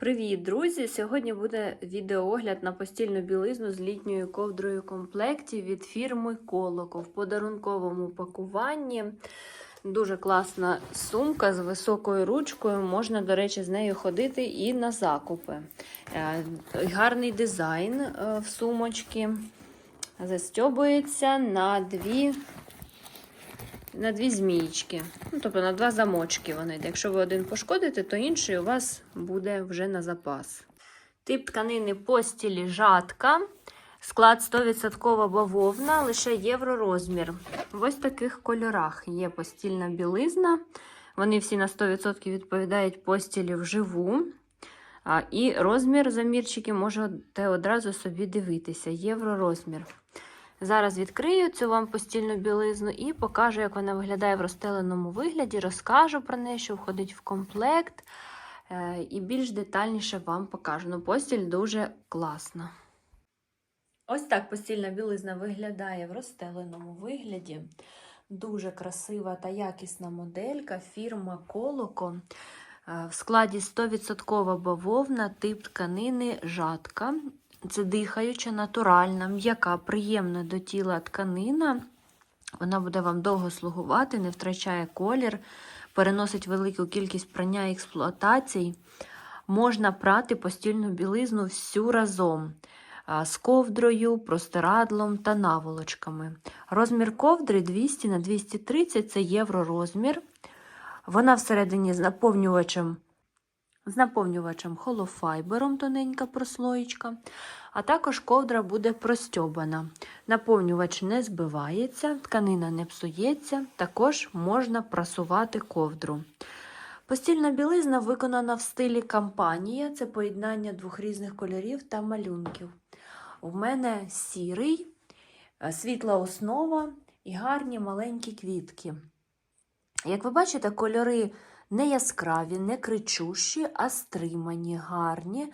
Привіт, друзі! Сьогодні буде відеоогляд на постільну білизну з літньою ковдрою в комплекті від фірми Колоко в подарунковому пакуванні. Дуже класна сумка з високою ручкою. Можна, до речі, з нею ходити і на закупи. Е, Гарний дизайн е, в сумочці. Застьобується на дві на дві змієчки. Ну, тобто на два замочки вони. Якщо ви один пошкодите, то інший у вас буде вже на запас. Тип тканини постілі жатка. Склад 100% бавовна, лише євророзмір. В ось таких кольорах є постільна білизна. Вони всі на 100% відповідають постілі вживу. І розмір замірчиків можете одразу собі дивитися. Євророзмір. Зараз відкрию цю вам постільну білизну і покажу, як вона виглядає в розстеленому вигляді. Розкажу про неї, що входить в комплект. е, І більш детальніше вам покажу. Ну, постіль дуже класна. Ось так постільна білизна виглядає в розстеленому вигляді. Дуже красива та якісна моделька, фірма Колоко. Е, В складі 100% бавовна, тип тканини жатка. Це дихаюча, натуральна, м'яка, приємна до тіла тканина. Вона буде вам довго слугувати, не втрачає колір, переносить велику кількість прання і експлуатацій. Можна прати постільну білизну всю разом з ковдрою, простирадлом та наволочками. Розмір ковдри 200 на 230 це євророзмір. Вона всередині з наповнювачем з наповнювачем холофайбером, тоненька прослоєчка, а також ковдра буде простьобана. Наповнювач не збивається, тканина не псується, також можна прасувати ковдру. Постільна білизна виконана в стилі кампанія, це поєднання двох різних кольорів та малюнків. У мене сірий, е, світла основа і гарні маленькі квітки. Як ви бачите, кольори не яскраві, не кричущі, а стримані, гарні, е,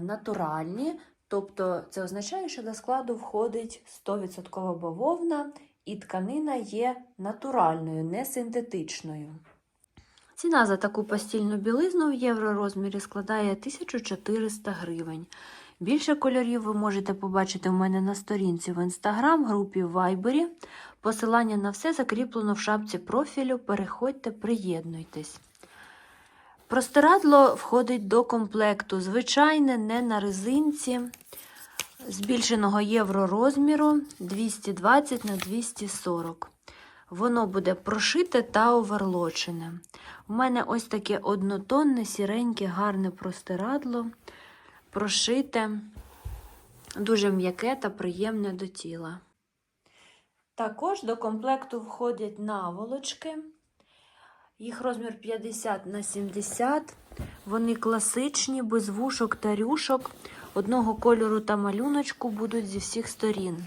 натуральні. Тобто це означає, що до складу входить 100% бавовна і тканина є натуральною, не синтетичною. Ціна за таку постільну білизну в євророзмірі складає 1400 гривень. Більше кольорів ви можете побачити у мене на сторінці в інстаграм, групі в Вайбері. Посилання на все закріплено в шапці профілю. Переходьте, приєднуйтесь. Простирадло входить до комплекту. Звичайне, не на резинці. Збільшеного євророзміру 220 на 240. Воно буде прошите та оверлочене. У мене ось таке однотонне, сіреньке, гарне простирадло, прошите, дуже м'яке та приємне до тіла. Також до комплекту входять наволочки. Їх розмір 50 на 70. Вони класичні, без вушок та рюшок. Одного кольору та малюночку будуть зі всіх сторін.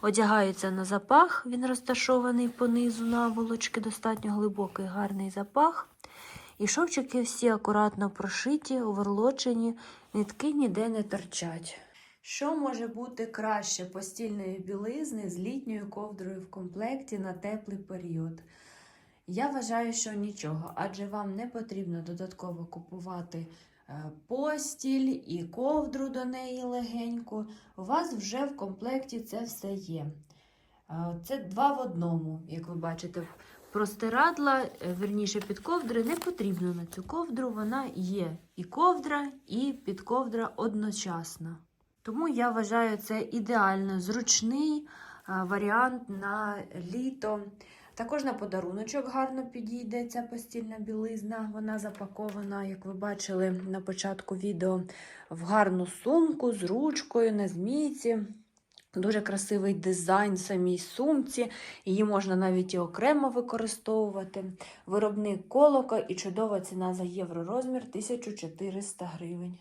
Одягаються на запах, він розташований понизу наволочки, достатньо глибокий, гарний запах. І шовчики всі акуратно прошиті, оверлочені, нитки ніде не торчать. Що може бути краще постільної білизни з літньою ковдрою в комплекті на теплий період? Я вважаю, що нічого, адже вам не потрібно додатково купувати е, постіль і ковдру до неї легеньку. У вас вже в комплекті це все є. Е, Це два в одному, як ви бачите. Простирадла, е, верніше підковдри, не потрібно на цю ковдру. Вона є і ковдра, і підковдра одночасно. Тому я вважаю це ідеально зручний варіант на літо. Також на подаруночок гарно підійде ця постільна білизна. Вона запакована, як ви бачили на початку відео, в гарну сумку з ручкою на змійці. Дуже красивий дизайн самій сумці. Її можна навіть і окремо використовувати. Виробник колока і чудова ціна за євророзмір 1400 гривень.